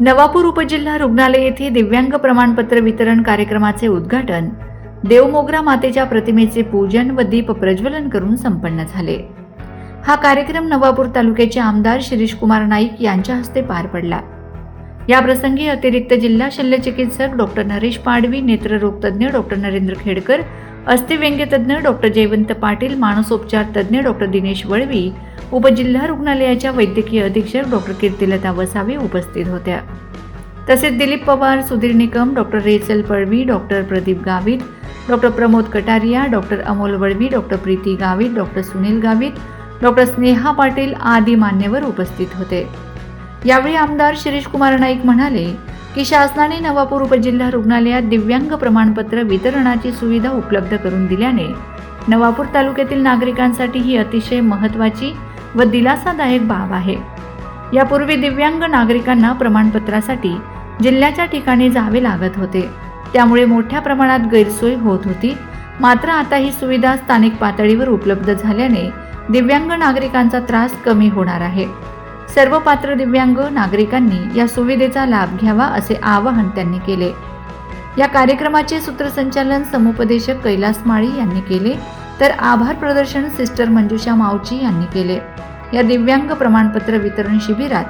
नवापूर उपजिल्हा रुग्णालय येथे दिव्यांग प्रमाणपत्र वितरण कार्यक्रमाचे उद्घाटन. देवमोगरा मातेच्या प्रतिमेचे पूजन व दीप प्रज्वलन करून संपन्न झाले. हा कार्यक्रम नवापूर तालुक्याचे आमदार शिरीष कुमार नाईक यांच्या हस्ते पार पडला. या प्रसंगी अतिरिक्त जिल्हा शल्यचिकित्सक डॉक्टर नरेश पाडवी नेत्ररोग तज्ज्ञ डॉक्टर नरेंद्र खेडकर अस्थिव्यंग्य तज्ज्ञ डॉक्टर जयवंत पाटील मानसोपचार तज्ज्ञ डॉक्टर दिनेश वळवी उपजिल्हा रुग्णालयाच्या वैद्यकीय अधीक्षक डॉक्टर कीर्तिलता वसावे उपस्थित होत्या. तसेच Dilip Pawar Sudhir Nikam doctor Rachel Palvi doctor Pradeep Gavit doctor Pramod Kataria doctor Amol Valvi doctor Preeti Gavit doctor Sunil Gavit doctor Sneha Patil आदी मान्यवर उपस्थित होते. यावेळी आमदार शिरीष कुमार नाईक म्हणाले की शासनाने नवापूर उपजिल्हा रुग्णालयात दिव्यांग प्रमाणपत्र वितरणाची सुविधा उपलब्ध करून दिल्याने नवापूर तालुक्यातील नागरिकांसाठी ही अतिशय महत्त्वाची व दिलासादायक बाब आहे. यापूर्वी दिव्यांग नागरिकांना प्रमाणपत्रासाठी जिल्ह्याच्या ठिकाणी जावे लागत होते. त्यामुळे मोठ्या प्रमाणात गैरसोय होत होती. मात्र आता ही सुविधा स्थानिक पातळीवर उपलब्ध झाल्याने दिव्यांग नागरिकांचा त्रास कमी होणार आहे. सर्व पात्र दिव्यांग नागरिकांनी या सुविधेचा लाभ घ्यावा असे आवाहन त्यांनी केले. या कार्यक्रमाचे सूत्रसंचालन समुपदेशक कैलास माळी यांनी केले. तर आभार प्रदर्शन सिस्टर मंजुषा मावची यांनी केले. या दिव्यांग प्रमाणपत्र वितरण शिबिरात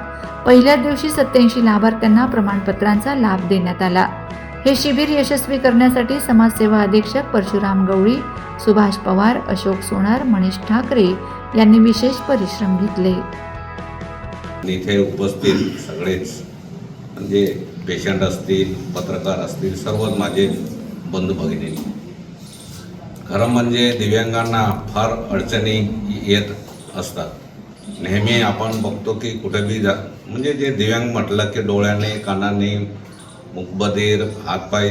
पहिल्याच दिवशी सत्याऐंशी लाभार्थ्यांना प्रमाणपत्रांचा लाभ देण्यात आला. हे शिबिर यशस्वी करण्यासाठी समाजसेवा अधीक्षक परशुराम गवळी सुभाष पवार अशोक सोनार मनीष ठाकरे यांनी विशेष परिश्रम घेतले. इथे उपस्थित सगळेच म्हणजे पेशंट असतील पत्रकार असतील सर्वच माझे बंधू भगिनी. खरं म्हणजे दिव्यांगांना फार अडचणी येत असतात. नेहमी आपण बघतो की कुठे बी जा म्हणजे जे दिव्यांग म्हटलं की डोळ्याने कानाने मुखबधीर हातपाय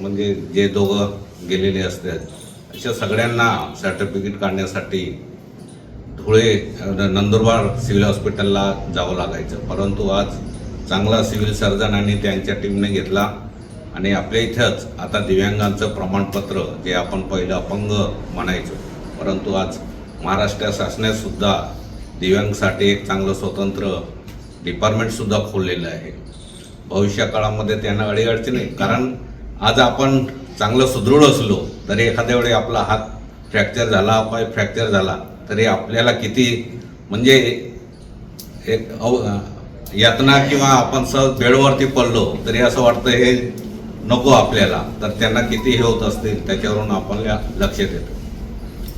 म्हणजे जे दोघं गेलेले असतात अशा सगळ्यांना सर्टिफिकेट काढण्यासाठी धुळे नंदुरबार सिव्हिल हॉस्पिटलला जावं लागायचं. परंतु आज चांगला सिव्हिल सर्जन आणि त्यांच्या टीमने घेतला आणि आपल्या इथंच आता दिव्यांगांचं प्रमाणपत्र जे आपण पहिलं अपंग म्हणायचो. परंतु आज महाराष्ट्र शासनातसुद्धा दिव्यांगसाठी एक चांगलं स्वतंत्र डिपार्टमेंटसुद्धा खोललेलं आहे. भविष्य काळामध्ये त्यांना अडीअडचणी नाही. कारण आज आपण चांगलं सुदृढ असलो तरी एखाद्या वेळी आपला हात फ्रॅक्चर झाला पाय फ्रॅक्चर झाला तरी आपल्याला किती म्हणजे एक अव यातना किंवा आपण सहज बेडवरती पडलो तरी असं वाटतं हे नको आपल्याला. तर त्यांना किती हे होत असतील त्याच्यावरून आपल्याला लक्ष देतो.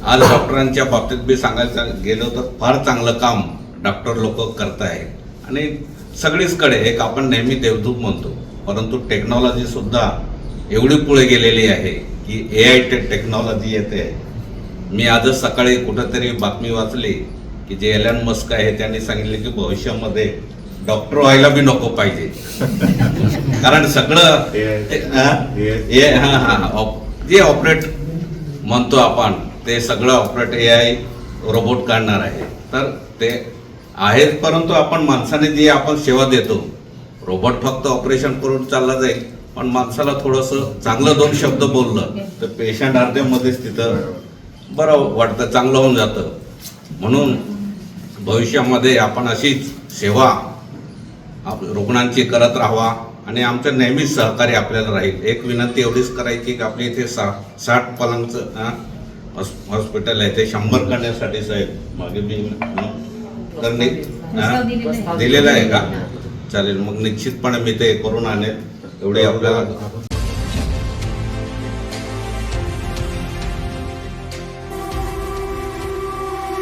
आज डॉक्टरांच्या बाबतीत बी सांगायचं गेलो तर फार चांगलं काम डॉक्टर लोक करत आहेत आणि सगळीचकडे एक आपण नेहमी देवदूत म्हणतो. परंतु टेक्नॉलॉजी सुद्धा एवढी पुढे गेलेली आहे की ए आय टे टेक्नॉलॉजी येते. मी आजच सकाळी कुठंतरी बातमी वाचली की जे एलन मस्क आहे त्यांनी सांगितले की भविष्यामध्ये डॉक्टर व्हायला बी नको पाहिजे. कारण सगळं हा? हा हा ऑप- जे ऑपरेट म्हणतो आपण ते सगळं ऑपरेट ए आय रोबोट काढणार आहे. तर ते आहेत परंतु आपण माणसाने जी आपण सेवा देतो रोबोट फक्त ऑपरेशन करून चालला जाईल पण माणसाला थोडंसं चांगलं दोन शब्द बोललं तर पेशंट अर्ध्यामध्येच तिथं बरं वाटतं चांगलं होऊन जातं. म्हणून भविष्यामध्ये आपण अशीच सेवा आप रुग्णांची करत राहावा आणि आमचं नेहमीच सहकार्य आपल्याला राहील. एक विनंती एवढीच करायची की आपल्या इथे सा साठ पलंगचं हॉस्पिटल आहे ते शंभर करण्यासाठी साहेब मागे मी हा? दिलेलं आहे. का? चालेल मग निश्चितपणे मी ते करून आणेल. एवढी आपल्याला